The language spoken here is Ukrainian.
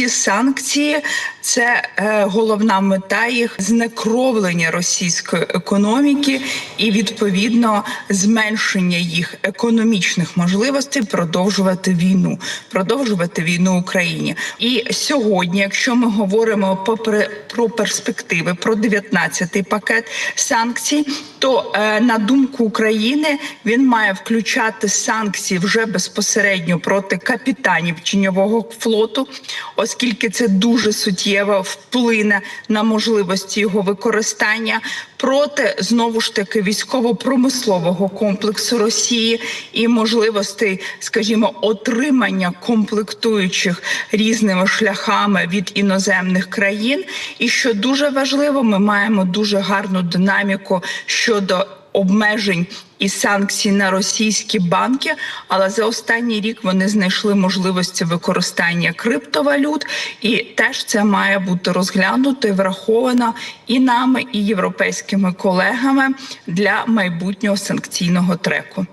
Всі санкції це е, головна мета їх знекровлення російської економіки і відповідно зменшення їх економічних можливостей продовжувати війну, продовжувати війну Україні. І сьогодні, якщо ми говоримо попри про перспективи про 19-й пакет санкцій, то е, на думку України він має включати санкції вже безпосередньо проти капітанів тіньового флоту, оскільки це дуже суттєво вплине на можливості його використання проти знову ж таки військово-промислового комплексу Росії і можливостей, скажімо, отримання комплектуючих різними шляхами від іноземних країн. І що дуже важливо, ми маємо дуже гарну динаміку щодо обмежень і санкцій на російські банки, але за останній рік вони знайшли можливості використання криптовалют, і теж це має бути розглянуто і враховано і нами, і європейськими колегами для майбутнього санкційного треку.